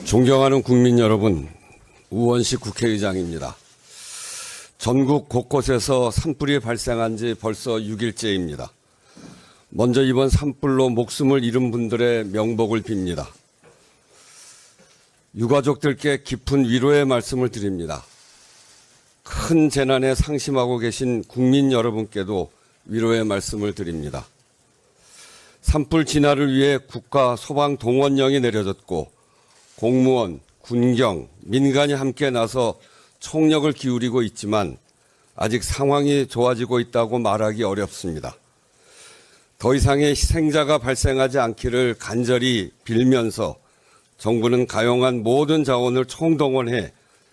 존경하는 국민 여러분, 우원식 국회의장입니다. 전국 곳곳에서 산불이 발생한 지 벌써 6일째입니다. 먼저 이번 산불로 목숨을 잃은 분들의 명복을 빕니다. 유가족들께 깊은 위로의 말씀을 드립니다. 큰 재난에 상심하고 계신 국민 여러분께도 위로의 말씀을 드립니다. 산불 진화를 위해 국가 소방 동원령이 내려졌고 공무원, 군경, 민간이 함께 나서 총력을 기울이고 있지만 아직 상황이 좋아지고 있다고 말하기 어렵습니다. 더 이상의 희생자가 발생하지 않기를 간절히 빌면서 정부는 가용한 모든 자원을 총동원해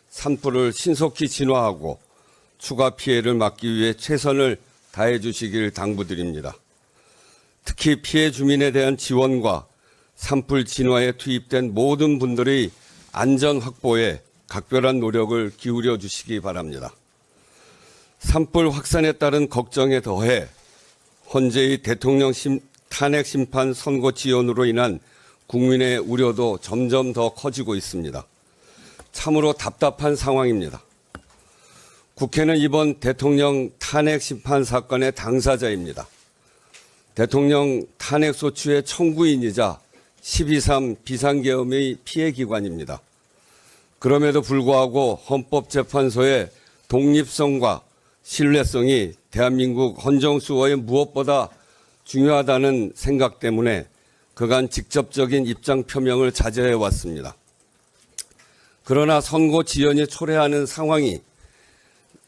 산불을 신속히 진화하고 추가 피해를 막기 위해 최선을 다해 주시길 당부드립니다. 특히 피해 주민에 대한 지원과 산불 진화에 투입된 모든 분들의 안전 확보에 각별한 노력을 기울여 주시기 바랍니다. 산불 확산에 따른 걱정에 더해 현재의 대통령 심- 탄핵 심판 선고 지연으로 인한 국민의 우려도 점점 더 커지고 있습니다. 참으로 답답한 상황입니다. 국회는 이번 대통령 탄핵 심판 사건의 당사자입니다. 대통령 탄핵 소추의 청구인이자 12.3 비상계엄의 피해 기관입니다. 그럼에도 불구하고 헌법재판소의 독립성과 신뢰성이 대한민국 헌정수호에 무엇보다 중요하다는 생각 때문에 그간 직접적인 입장 표명을 자제해 왔습니다. 그러나 선고 지연이 초래하는 상황이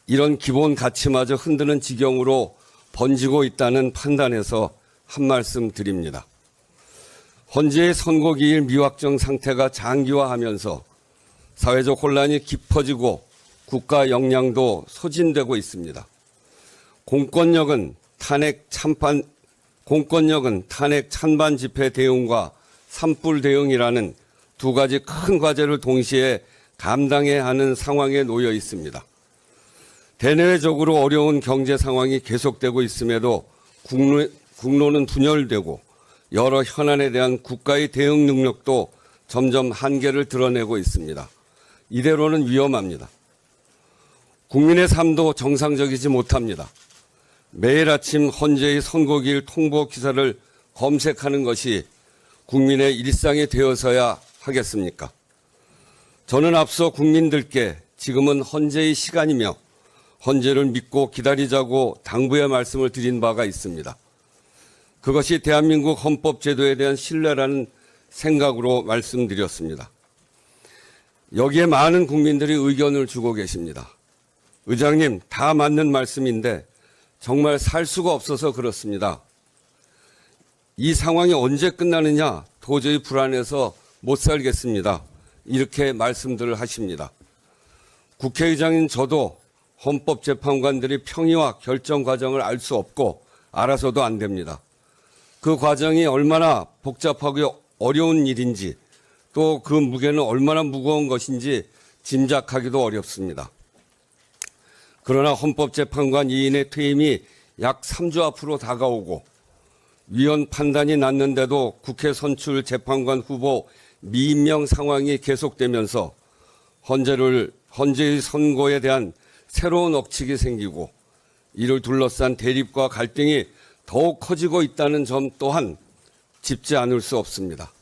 이런 기본 가치마저 흔드는 지경으로 번지고 있다는 판단에서 한 말씀 드립니다. 현재의 선거기일 미확정 상태가 장기화하면서 사회적 혼란이 깊어지고 국가 역량도 소진되고 있습니다. 공권력은 탄핵 참판 공권력은 탄핵 찬반 집회 대응과 산불 대응이라는 두 가지 큰 과제를 동시에 감당해야 하는 상황에 놓여 있습니다. 대내외적으로 어려운 경제 상황이 계속되고 있음에도 국로, 국로는 분열되고 여러 현안에 대한 국가의 대응 능력도 점점 한계를 드러내고 있습니다. 이대로는 위험합니다. 국민의 삶도 정상적이지 못합니다. 매일 아침 헌재의 선거기일 통보 기사를 검색하는 것이 국민의 일상이 되어서야 하겠습니까? 저는 앞서 국민들께 지금은 헌재의 시간이며 헌재를 믿고 기다리자고 당부의 말씀을 드린 바가 있습니다. 그것이 대한민국 헌법 제도에 대한 신뢰라는 생각으로 말씀드렸습니다. 여기에 많은 국민들이 의견을 주고 계십니다. 의장님, 다 맞는 말씀인데 정말 살 수가 없어서 그렇습니다. 이 상황이 언제 끝나느냐 도저히 불안해서 못 살겠습니다. 이렇게 말씀들을 하십니다. 국회의장인 저도 헌법재판관들이 평의와 결정 과정을 알 수 없고 알아서도 안 됩니다. 그 과정이 얼마나 복잡하고 어려운 일인지 또 그 무게는 얼마나 무거운 것인지 짐작하기도 어렵습니다. 그러나 헌법재판관 2인의 퇴임이 약 3주 앞으로 다가오고 위헌 판단이 났는데도 국회 선출 재판관 후보 미임명 상황이 계속되면서 헌재를 헌재의 선고에 대한 새로운 억측이 생기고 이를 둘러싼 대립과 갈등이 더욱 커지고 있다는 점 또한 짚지 않을 수 없습니다.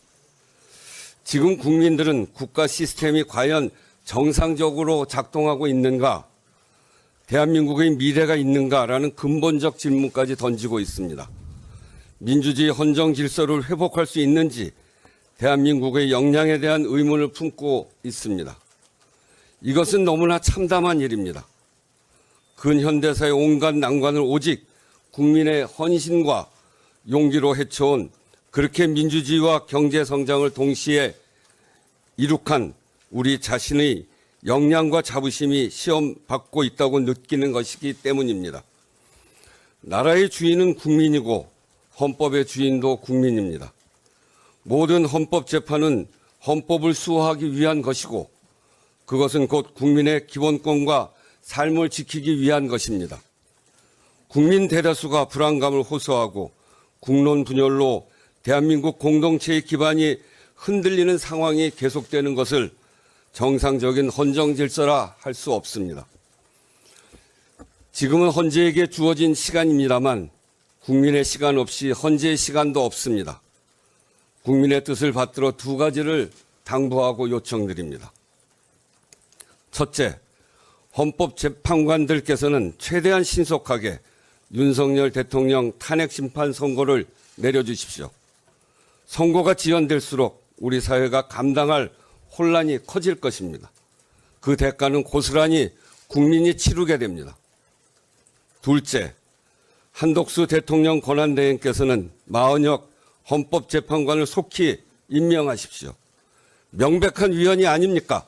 지금 국민들은 국가 시스템이 과연 정상적으로 작동하고 있는가, 대한민국의 미래가 있는가라는 근본적 질문까지 던지고 있습니다. 민주주의 헌정 질서를 회복할 수 있는지 대한민국의 역량에 대한 의문을 품고 있습니다. 이것은 너무나 참담한 일입니다. 근현대사의 온갖 난관을 오직 국민의 헌신과 용기로 헤쳐온 그렇게 민주주의와 경제 성장을 동시에 이룩한 우리 자신의 역량과 자부심이 시험 받고 있다고 느끼는 것이기 때문입니다. 나라의 주인은 국민이고 헌법의 주인도 국민입니다. 모든 헌법 재판은 헌법을 수호하기 위한 것이고 그것은 곧 국민의 기본권과 삶을 지키기 위한 것입니다. 국민 대다수가 불안감을 호소하고 국론 분열로 대한민국 공동체의 기반이 흔들리는 상황이 계속되는 것을 정상적인 헌정 질서라 할 수 없습니다. 지금은 헌재에게 주어진 시간입니다만 국민의 시간 없이 헌재의 시간도 없습니다. 국민의 뜻을 받들어 두 가지를 당부하고 요청드립니다. 첫째, 헌법재판관들께서는 최대한 신속하게 윤석열 대통령 탄핵 심판 선고를 내려주십시오. 선고가 지연될수록 우리 사회가 감당할 혼란이 커질 것입니다. 그 대가는 고스란히 국민이 치르게 됩니다. 둘째, 한독수 대통령 권한대행께서는 마은혁 헌법재판관을 속히 임명하십시오. 명백한 위헌이 아닙니까?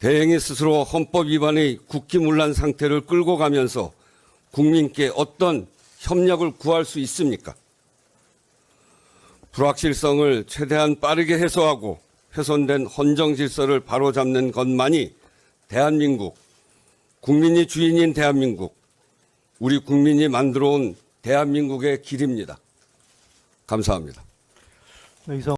대행이 스스로 헌법 위반의 국기문란 상태를 끌고 가면서 국민께 어떤 협력을 구할 수 있습니까? 불확실성을 최대한 빠르게 해소하고 훼손된 헌정 질서를 바로잡는 것만이 대한민국, 국민이 주인인 대한민국, 우리 국민이 만들어 온 대한민국의 길입니다. 감사합니다. 의성